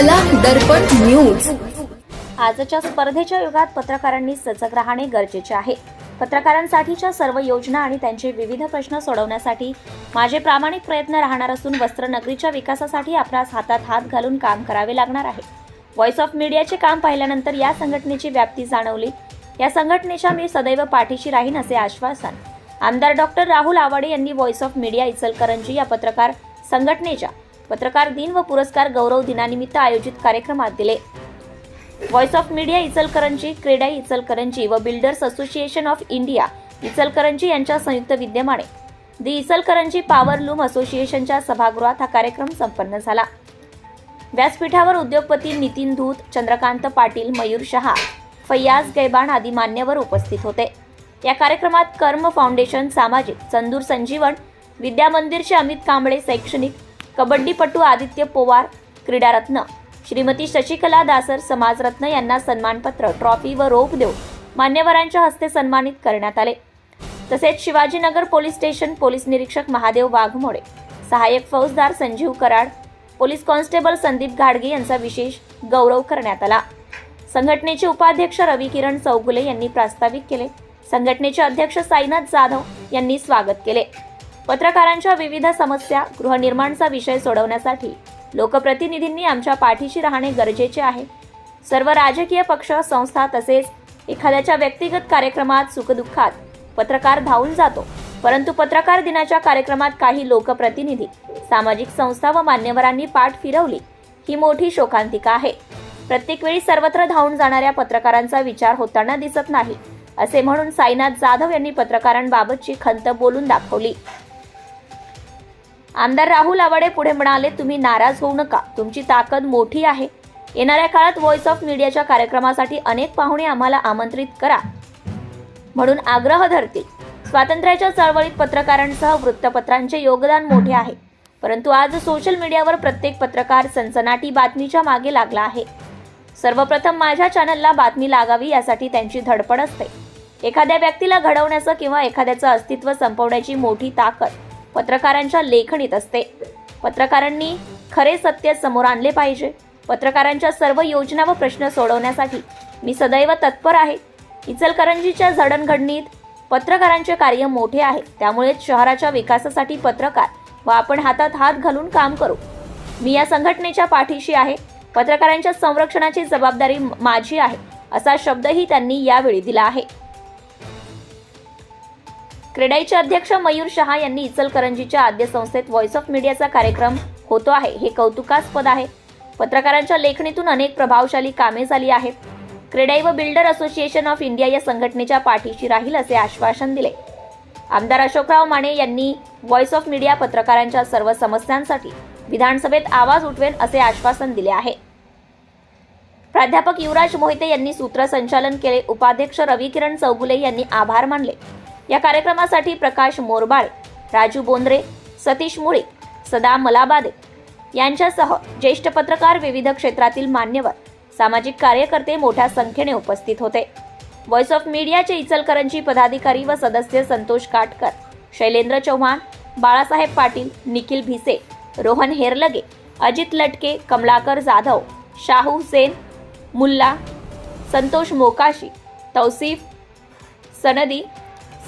कला दर्पण न्यूज आजच्या स्पर्धेच्या युगात पत्रकारांनी सजग राहणे गरजेचे आहे. पत्रकारांसाठीच्या सर्व योजना आणि त्यांचे विविध प्रश्न सोडवण्यासाठी माझे प्रामाणिक प्रयत्न राहणार असून वस्त्रनगरीच्या विकासासाठी आपणास हातात हात घालून काम करावे लागणार आहे. व्हॉइस ऑफ मीडियाचे काम पाहिल्यानंतर या संघटनेची व्याप्ती जाणवली. या संघटनेच्या मी सदैव पाठीशी राहीन असे आश्वासन. आमदार डॉक्टर राहुल आवाडे यांनी व्हॉइस ऑफ मीडिया इचलकरंजी या पत्रकार संघटनेच्या पत्रकार दिन व पुरस्कार गौरव दिनानिमित्त आयोजित कार्यक्रमात दिले. व्हॉइस ऑफ मीडिया इचलकरंजी क्रीडा इचलकरंजी व builders association of India Ichalkaranji यांच्या संयुक्त विद्यमाने दि इचलकरंजी पॉवर लूम असोसिएशनच्या सभागृहात हा कार्यक्रम संपन्न झाला. व्यासपीठावर उद्योगपती नितीन धूत चंद्रकांत पाटील मयूर शहा फैयाज गैबाण आदी मान्यवर उपस्थित होते. या कार्यक्रमात कर्म फाउंडेशन सामाजिक चंदूर संजीवन विद्यामंदिरचे अमित कांबळे शैक्षणिक कबड्डीपटू आदित्य पोवार क्रीडारत्न. श्रीमती शशिकला दासर समाजरत्न यांना सन्मानपत्र ट्रॉफी व रोख देऊन मान्यवरांच्या हस्ते सन्मानित करण्यात आले. तसेच शिवाजीनगर पोलीस स्टेशन पोलीस निरीक्षक महादेव वाघमोडे सहाय्यक फौजदार संजीव कराड पोलीस कॉन्स्टेबल संदीप घाडगे यांचा विशेष गौरव करण्यात आला. संघटनेचे उपाध्यक्ष रवी किरण चौगुले यांनी प्रास्ताविक केले. संघटनेचे अध्यक्ष साईनाथ जाधव यांनी स्वागत केले. पत्रकारांच्या विविध समस्या गृहनिर्माणचा विषय सोडवण्यासाठी लोकप्रतिनिधींनी आमच्या पाठीशी राहणे गरजेचे आहे. सर्व राजकीय पक्ष संस्था तसेच एखाद्याच्या व्यक्तिगत कार्यक्रमात सुखदुःखात पत्रकार धावून जातो. परंतु पत्रकार दिनाच्या कार्यक्रमात काही लोकप्रतिनिधी सामाजिक संस्था व मान्यवरांनी पाठ फिरवली. ही मोठी शोकांतिका आहे. प्रत्येक वेळी सर्वत्र धावून जाणाऱ्या पत्रकारांचा विचार होताना दिसत नाही असे म्हणून साईनाथ जाधव यांनी पत्रकारांबाबतची खंत बोलून दाखवली. आमदार राहुल आवाडे पुढे म्हणाले तुम्ही नाराज होऊ नका. तुमची ताकद मोठी आहे. येणाऱ्या काळात व्हॉइस ऑफ मीडियाच्या कार्यक्रमासाठी अनेक पाहुणे आम्हाला आमंत्रित करा. म्हणून आग्रह धरतील. स्वातंत्र्याच्या चळवळीत पत्रकारांसह वृत्तपत्रांचे योगदान मोठे आहे. परंतु आज सोशल मीडियावर प्रत्येक पत्रकार सनसनाटी बातमीच्या मागे लागला आहे. सर्वप्रथम माझ्या चॅनलला बातमी लागावी यासाठी त्यांची धडपड असते. एखाद्या व्यक्तीला घडवण्याचं किंवा एखाद्याचं अस्तित्व संपवण्याची मोठी ताकद. पत्रकारांच्या लेखणीत असते. पत्रकारांनी खरे सत्य समोर आणले पाहिजे. पत्रकारांच्या सर्व योजना व प्रश्न सोडवण्यासाठी मी सदैव तत्पर आहे. इचलकरंजीच्या जडणघडणीत पत्रकारांचे कार्य मोठे आहे. त्यामुळेच शहराच्या विकासासाठी पत्रकार व आपण हातात हात घालून काम करू. मी या संघटनेच्या पाठीशी आहे. पत्रकारांच्या संरक्षणाची जबाबदारी माझी आहे. असा शब्दही त्यांनी यावेळी दिला आहे. क्रेडाईचे अध्यक्ष मयूर शहा यांनी इचलकरंजीच्या आद्य संस्थेत व्हॉइस ऑफ मीडियाचा कार्यक्रम होतो आहे. हे कौतुकास्पद आहे. पत्रकारांच्या लेखणीतून अनेक प्रभावशाली कामे झाली आहेत. क्रेडाई व बिल्डर असोसिएशन ऑफ इंडिया या संघटनेच्या पाठीशी राहील असे आश्वासन दिले. आमदार अशोकराव माने यांनी व्हॉइस ऑफ मीडिया पत्रकारांच्या सर्व समस्यांसाठी विधानसभेत आवाज उठवेन असे आश्वासन दिले आहे. प्राध्यापक युवराज मोहिते यांनी सूत्रसंचालन केले. उपाध्यक्ष रवी किरण चौगुले यांनी आभार मानले. या कार्यक्रमासाठी प्रकाश मोरबाळे राजू बोंद्रे सतीश मुळे सदा मलाबादे यांच्यासह ज्येष्ठ पत्रकार विविध क्षेत्रातील मान्यवर सामाजिक कार्यकर्ते मोठ्या संख्येने उपस्थित होते. व्हॉइस ऑफ मीडियाचे इचलकरंजी पदाधिकारी व सदस्य संतोष काटकर शैलेंद्र चव्हाण बाळासाहेब पाटील निखिल भिसे रोहन हेरलगे अजित लटके कमलाकर जाधव शाहू हुसेन मुल्ला संतोष मोकाशी तौसिफ सनदी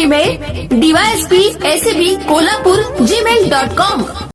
Email DYSP ACB Kolhapur Gmail dot com